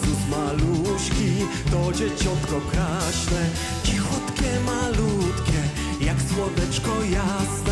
Jezus maluśki, to dzieciotko kraśne Cichotkie, malutkie, jak słodeczko jasne.